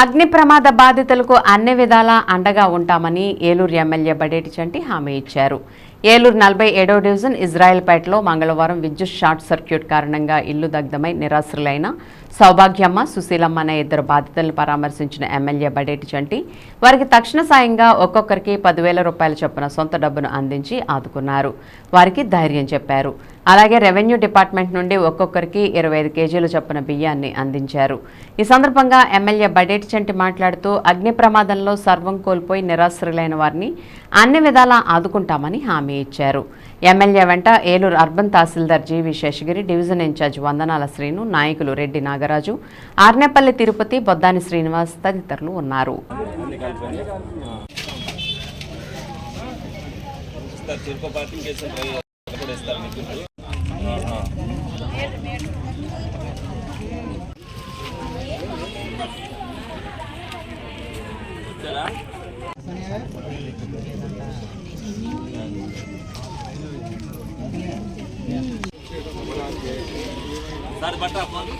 అగ్ని ప్రమాద బాధితులకు అన్ని విధాలా అండగా ఉంటామని ఏలూరు ఎమ్మెల్యే బడేటి చంటి హామీ ఇచ్చారు. ఏలూరు నలభై ఏడో డివిజన్ ఇజ్రాయెల్పేటలో మంగళవారం విద్యుత్ షార్ట్ సర్క్యూట్ కారణంగా ఇల్లు దగ్ధమై నిరాశ్రులైన సౌభాగ్యమ్మ సుశీలమ్మ అనే ఇద్దరు బాధితులను పరామర్శించిన ఎమ్మెల్యే బడేటి చంటి వారికి తక్షణ సాయంగా ఒక్కొక్కరికి పదివేల రూపాయల చొప్పున సొంత డబ్బును అందించి ఆదుకున్నారు. వారికి ధైర్యం చెప్పారు. అలాగే రెవెన్యూ డిపార్ట్మెంట్ నుండి ఒక్కొక్కరికి ఇరవై ఐదు కేజీల చొప్పున బియ్యాన్ని అందించారు. ఈ సందర్భంగా ఎమ్మెల్యే బడేటి చంటి మాట్లాడుతూ అగ్ని ప్రమాదంలో సర్వం కోల్పోయి నిరాశ్రులైన వారిని అన్ని విధాలా ఆదుకుంటామని హామీ ఇచ్చారు. ఎమ్మెల్యే వెంట Eluru urban tahsildar GV Seshagiri division in-charge Vandanala Srinu నాయకులు రెడ్డి నాగరాజు ఆర్నేపల్లి తిరుపతి బొద్దాని శ్రీనివాస్ తదితరులు ఉన్నారు. సార్ బట్ట ఫోన్.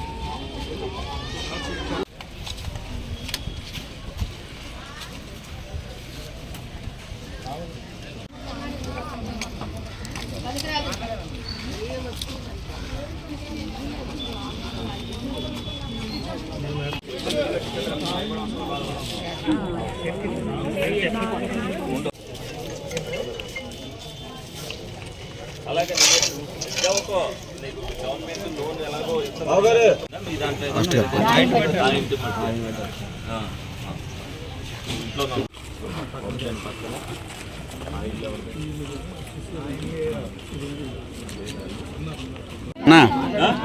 అలాగే విద్యావకో గవర్నమెంట్ లోన్ ఎలాగో ఇస్తుంది మీ దాంట్లో ఆ, ఇంటి పట్టు. ఆ, ఆ. ఇంట్లో నా- పక్కన. ఆ ఇల్లు ఎవరిది? నా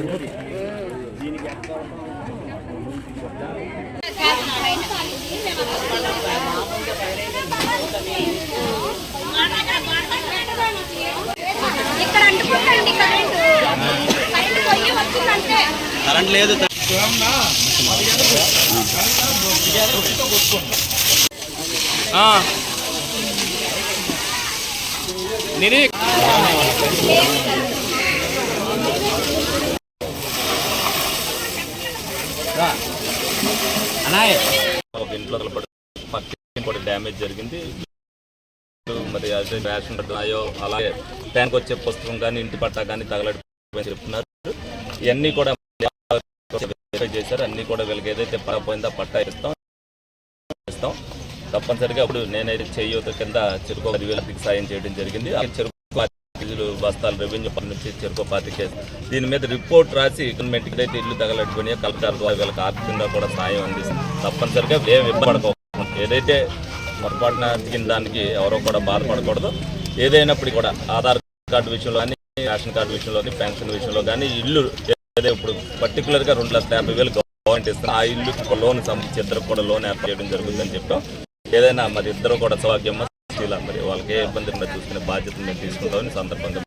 ఇక్కడ పోయి కరెంట్ లేదు. నిరే ఇంట్లో పక్కన కూడా డ్యామేజ్ జరిగింది మరి అదే రేషన్ కార్డు అయ్యో అలాగే ట్యాంక్ వచ్చే పుస్తకం కానీ ఇంటి పట్టా కానీ తగలడిపోయి చెప్తున్నారు ఇవన్నీ కూడా వెరిఫై చేశారు అన్ని కూడా వీళ్ళకి ఏదైతే పడపోయిందో పోయిందో పట్టా ఇస్తాం ఇస్తాం తప్పనిసరిగా అప్పుడు నేనైతే చేయూత కింద చెరుకు పదివేల సాయం చేయడం జరిగింది. ఆ చెరుకు కేజీలు బస్తాలు రెవెన్యూ పని నుంచి చెరుకు పాతి కేసు. దీని మీద రిపోర్ట్ రాసి గవర్నమెంట్కి అయితే ఇల్లు తగలట్టుకుని కలెక్టర్ ద్వారా వీళ్ళకి ఆర్థికంగా కూడా సాయం అందిస్తుంది. తప్పనిసరిగా ఏం ఇబ్బంది ఏదైతే పొరపాటున దిగిన దానికి ఎవరో కూడా బాధపడకూడదు. ఏదైనప్పటికీ కూడా ఆధార్ కార్డు విషయంలో కానీ రేషన్ కార్డు విషయంలో కానీ పెన్షన్ విషయంలో కానీ ఇల్లు ఏదైతే ఇప్పుడు పర్టికులర్గా రెండు లక్షల యాభై వేలు గవర్నమెంట్ ఇస్తుంది ఆ ఇల్లు లోన్ సంబంధించి ఇద్దరు కూడా లోన్ ఏర్పాటు చేయడం జరుగుతుందని చెప్పాం ఏదైనా మరి ఇద్దరు కూడా సౌభాగ్యమ్మ శీల మరి. వాళ్ళకి ఏ ఇబ్బంది ఉన్నా చూసుకునే బాధ్యత మేము తీసుకుంటామని సందర్భంగా